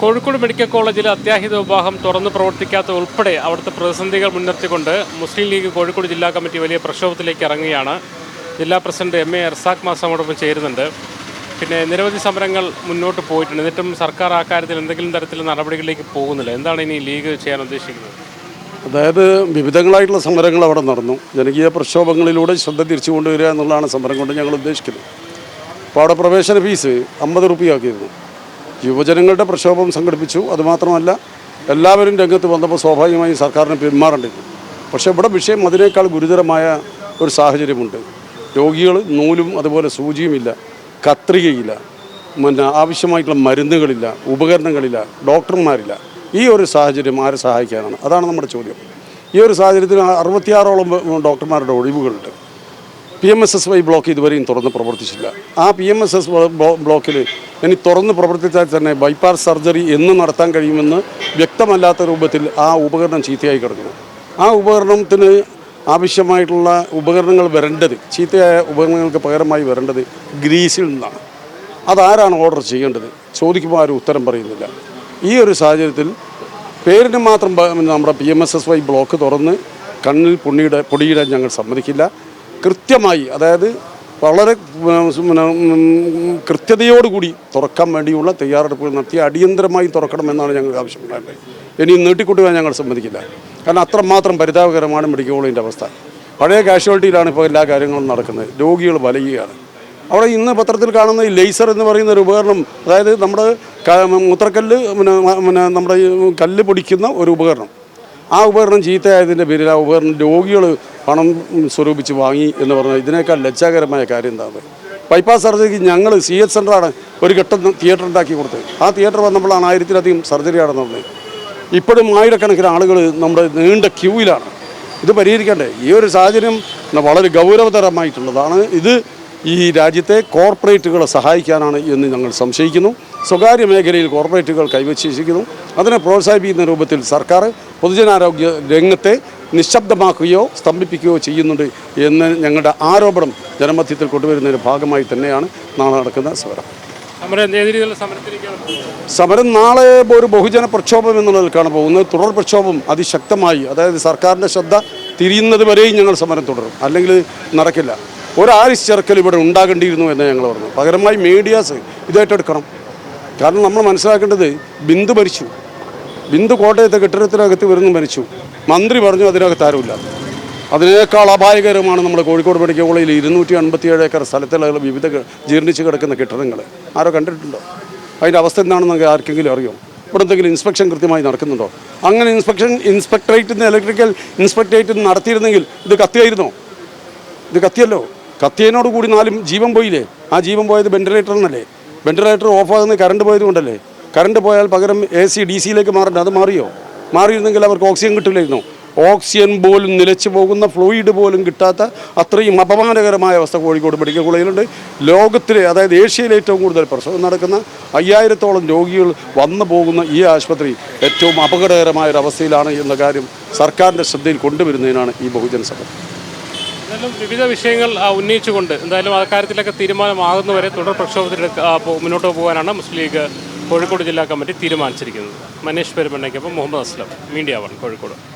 Kozhikode medical കോളേജിൽ അത്യാഹിത വിഭാഗം തുറന്ന് പ്രവർത്തിക്കാത്ത ഉൾപ്പെടെ അവിടുത്തെ പ്രതിസന്ധികൾ മുൻനിർത്തിക്കൊണ്ട് മുസ്ലിം ലീഗ് കോഴിക്കോട് ജില്ലാ കമ്മിറ്റി വലിയ പ്രക്ഷോഭത്തിലേക്ക് ഇറങ്ങുകയാണ്. ജില്ലാ പ്രസിഡന്റ് എം എ എർസാഖ് മാസമോടൊപ്പം ചേരുന്നുണ്ട്. പിന്നെ നിരവധി സമരങ്ങൾ മുന്നോട്ട് പോയിട്ടുണ്ട്. എന്നിട്ടും സർക്കാർ ആ കാര്യത്തിൽ എന്തെങ്കിലും തരത്തിലുള്ള നടപടികളിലേക്ക് പോകുന്നില്ല. എന്താണ് ഇനി ലീഗ് ചെയ്യാൻ ഉദ്ദേശിക്കുന്നത്? അതായത് വിവിധങ്ങളായിട്ടുള്ള സമരങ്ങൾ അവിടെ നടന്നു. ജനകീയ പ്രക്ഷോഭങ്ങളിലൂടെ ശ്രദ്ധ തിരിച്ചു കൊണ്ടുവരിക എന്നുള്ളതാണ് സമരം കൊണ്ട് ഞങ്ങൾ ഉദ്ദേശിക്കുന്നത്. അപ്പോൾ അവിടെ പ്രവേശന ഫീസ് അമ്പത് റുപ്യയാക്കിയിരുന്നു യുവജനങ്ങളുടെ പ്രക്ഷോഭം സംഘടിപ്പിച്ചു. അതുമാത്രമല്ല എല്ലാവരും രംഗത്ത് വന്നപ്പോൾ സ്വാഭാവികമായും സർക്കാരിന് വരും പക്ഷേ ഇവിടെ വിഷയം അതിനേക്കാൾ ഗുരുതരമായ ഒരു സാഹചര്യമുണ്ട്. രോഗികൾ നൂലും അതുപോലെ സൂചിയുമില്ല കത്രികയില്ല പിന്നെ ആവശ്യമായിട്ടുള്ള മരുന്നുകളില്ല ഉപകരണങ്ങളില്ല ഡോക്ടർമാരില്ല. ഈ ഒരു സാഹചര്യം ആരെ സഹായിക്കാനാണ്? അതാണ് നമ്മുടെ ചോദ്യം. ഈ ഒരു സാഹചര്യത്തിൽ അറുപത്തിയാറോളം ഡോക്ടർമാരുടെ ഒഴിവുകളുണ്ട്. P M S S Y block ഇതുവരെയും തുറന്ന് പ്രവർത്തിച്ചില്ല. ആ പി എം എസ് എസ് ബ്ലോക്കിൽ ഇനി തുറന്ന് പ്രവർത്തിച്ചാൽ തന്നെ ബൈപ്പാസ് സർജറി എന്ന് നടത്താൻ കഴിയുമെന്ന് വ്യക്തമല്ലാത്ത രൂപത്തിൽ ആ ഉപകരണം ചീത്തയായി കിടക്കുന്നു. ആ ഉപകരണത്തിന് ആവശ്യമായിട്ടുള്ള ഉപകരണങ്ങൾ വരേണ്ടത് ചീത്തയായ ഉപകരണങ്ങൾക്ക് പകരമായി വരേണ്ടത് ഗ്രീസിൽ നിന്നാണ്. അതാരാണ് ഓർഡർ ചെയ്യേണ്ടത്? ചോദിക്കുമ്പോൾ ആരും ഉത്തരം പറയുന്നില്ല. ഈ ഒരു സാഹചര്യത്തിൽ പേരിന് മാത്രം നമ്മുടെ P M S S Y block തുറന്ന് കണ്ണിൽ പുണ്ണിയുടെ പൊടിയിടാൻ ഞങ്ങൾ സമ്മതിക്കില്ല. കൃത്യമായി അതായത് വളരെ കൃത്യതയോടുകൂടി തുറക്കാൻ വേണ്ടിയുള്ള തയ്യാറെടുപ്പുകൾ നടത്തി അടിയന്തരമായി തുറക്കണമെന്നാണ് ഞങ്ങൾ ആവശ്യപ്പെടുന്നത് ഇനി നീട്ടിക്കൊണ്ടുപോകാൻ ഞങ്ങൾ സമ്മതിക്കില്ല. കാരണം അത്രമാത്രം പരിതാപകരമാണ് മെഡിക്കൽ കോളേജിന്റെ അവസ്ഥ. പഴയ കാഷ്വാലിറ്റിയിലാണ് ഇപ്പോൾ എല്ലാ കാര്യങ്ങളും നടക്കുന്നത്. രോഗികൾ വലയുകയാണ്. അവിടെ ഇന്ന് പത്രത്തിൽ കാണുന്ന ഈ ലേസർ എന്ന് പറയുന്ന ഒരു ഉപകരണം അതായത് നമ്മുടെ മൂത്രക്കല്ല് പിന്നെ പിന്നെ നമ്മുടെ കല്ല് പൊടിക്കുന്ന ഒരു ഉപകരണം. ആ ഉപകരണം ചീത്തയായതിന്റെ പേരിൽ ആ ഉപകരണം രോഗികൾ പണം സ്വരൂപിച്ച് വാങ്ങി എന്ന് പറഞ്ഞാൽ ഇതിനേക്കാൾ ലജ്ജാകരമായ കാര്യം എന്താണ്? ബൈപ്പാസ് സർജറിക്ക് ഞങ്ങൾ സി എച്ച് സെന്ററാണ് ഒരു ഘട്ടം തിയേറ്റർ ഉണ്ടാക്കി കൊടുത്തത്. ആ തിയേറ്റർ വന്നപ്പോഴാണ് ആയിരത്തിലധികം സർജറിയാണ് നടന്നത്. ഇപ്പോഴും ആയിരക്കണക്കിന് ആളുകൾ നമ്മുടെ നീണ്ട ക്യൂവിലാണ് ഇത് പരിഹരിക്കണ്ടേ? ഈ ഒരു സാഹചര്യം വളരെ ഗൗരവതരമായിട്ടുള്ളതാണ്. ഇത് ഈ രാജ്യത്തെ കോർപ്പറേറ്റുകളെ സഹായിക്കാനാണ് എന്ന് ഞങ്ങൾ സംശയിക്കുന്നു. സ്വകാര്യ മേഖലയിൽ കോർപ്പറേറ്റുകൾ കൈവശേഷിക്കുന്നു അതിനെ പ്രോത്സാഹിപ്പിക്കുന്ന രൂപത്തിൽ സർക്കാർ പൊതുജനാരോഗ്യ രംഗത്തെ നിശബ്ദമാക്കുകയോ സ്തംഭിപ്പിക്കുകയോ ചെയ്യുന്നുണ്ട് എന്ന് ഞങ്ങളുടെ ആരോപണം ജനമധ്യത്തിൽ കൊണ്ടുവരുന്നതിന്റെ ഭാഗമായി തന്നെയാണ് നാളെ നടക്കുന്ന സമരം. സമരം നാളെ ഒരു ബഹുജന പ്രക്ഷോഭം എന്നുള്ളതിൽക്കാണ് പോകുന്നത്. തുടർ പ്രക്ഷോഭം അതിശക്തമായി അതായത് സർക്കാരിന്റെ ശ്രദ്ധ തിരിയുന്നത് വരെയും ഞങ്ങൾ സമരം തുടരും. അല്ലെങ്കിൽ നടക്കില്ല. ഒരാരിസ് ചെറുക്കൽ ഇവിടെ ഉണ്ടാകേണ്ടിയിരുന്നു എന്ന് ഞങ്ങൾ പറഞ്ഞു പകരമായി മീഡിയാസ് ഇതായിട്ടെടുക്കണം കാരണം നമ്മൾ മനസ്സിലാക്കേണ്ടത് ബിന്ദു മരിച്ചു. ബിന്ദു കോട്ടയത്തെ കെട്ടിടത്തിനകത്ത് വരുന്നു മരിച്ചു. മന്ത്രി പറഞ്ഞു അതിനകത്ത് ആരുമില്ല. അതിനേക്കാൾ അപായകരമാണ് നമ്മൾ കോഴിക്കോട് മെഡിക്കൽ കോളേജിൽ ഇരുന്നൂറ്റി അൻപത്തിയേഴ് ഏക്കർ സ്ഥലത്തിലുള്ള വിവിധ ജീർണിച്ച് കിടക്കുന്ന കെട്ടിടങ്ങൾ ആരോ കണ്ടിട്ടുണ്ടോ? അതിന്റെ അവസ്ഥ എന്താണെന്ന് ആർക്കെങ്കിലും അറിയോ? ഇവിടെ എന്തെങ്കിലും ഇൻസ്പെക്ഷൻ കൃത്യമായി നടക്കുന്നുണ്ടോ? അങ്ങനെ ഇൻസ്പെക്ഷൻ ഇൻസ്പെക്ടറേറ്റിൽ നിന്ന് ഇലക്ട്രിക്കൽ ഇൻസ്പെക്ടറേറ്റിൽ നിന്ന് നടത്തിയിരുന്നെങ്കിൽ ഇത് കത്തിയായിരുന്നോ? ഇത് കത്തിയല്ലോ. കത്തിയതിനോട് കൂടി നാലും ജീവൻ പോയില്ലേ? ആ ജീവൻ പോയത് വെന്റിലേറ്റർ എന്നല്ലേ വെന്റിലേറ്റർ ഓഫാകുന്ന കറണ്ട് പോയത് കൊണ്ടല്ലേ കറണ്ട് പോയാൽ പകരം എ സി ഡി സിയിലേക്ക് മാറണ്ട. അത് മാറിയോ? മാറിയിരുന്നെങ്കിൽ അവർക്ക് ഓക്സിജൻ കിട്ടില്ലായിരുന്നു? ഓക്സിജൻ പോലും നിലച്ചു പോകുന്ന ഫ്ലൂയിഡ് പോലും കിട്ടാത്ത അത്രയും അപമാനകരമായ അവസ്ഥ കോഴിക്കോട് മെഡിക്കൽ കോളേജിലുണ്ട്. ലോകത്തിലെ അതായത് ഏഷ്യയിലെ ഏറ്റവും കൂടുതൽ പ്രസവം നടക്കുന്ന അയ്യായിരത്തോളം രോഗികൾ വന്നു പോകുന്ന ഈ ആശുപത്രി ഏറ്റവും അപകടകരമായ ഒരു അവസ്ഥയിലാണ് എന്ന കാര്യം സർക്കാരിന്റെ ശ്രദ്ധയിൽ കൊണ്ടുവരുന്നതിനാണ് ഈ ബഹുജന സഭ എന്തായാലും വിവിധ വിഷയങ്ങൾ ഉന്നയിച്ചുകൊണ്ട് എന്തായാലും ആ കാര്യത്തിലൊക്കെ തീരുമാനമാകുന്നവരെ തുടർ പ്രക്ഷോഭത്തിൽ മുന്നോട്ട് പോകാനാണ് മുസ്ലിം ലീഗ് കോഴിക്കോട് ജില്ലാ കമ്മിറ്റി തീരുമാനിച്ചിരിക്കുന്നത്. മനീഷ് പെരുമണ്ണയ്ക്കൊപ്പം മുഹമ്മദ് അസ്ലം മീഡിയ വൺ കോഴിക്കോട്.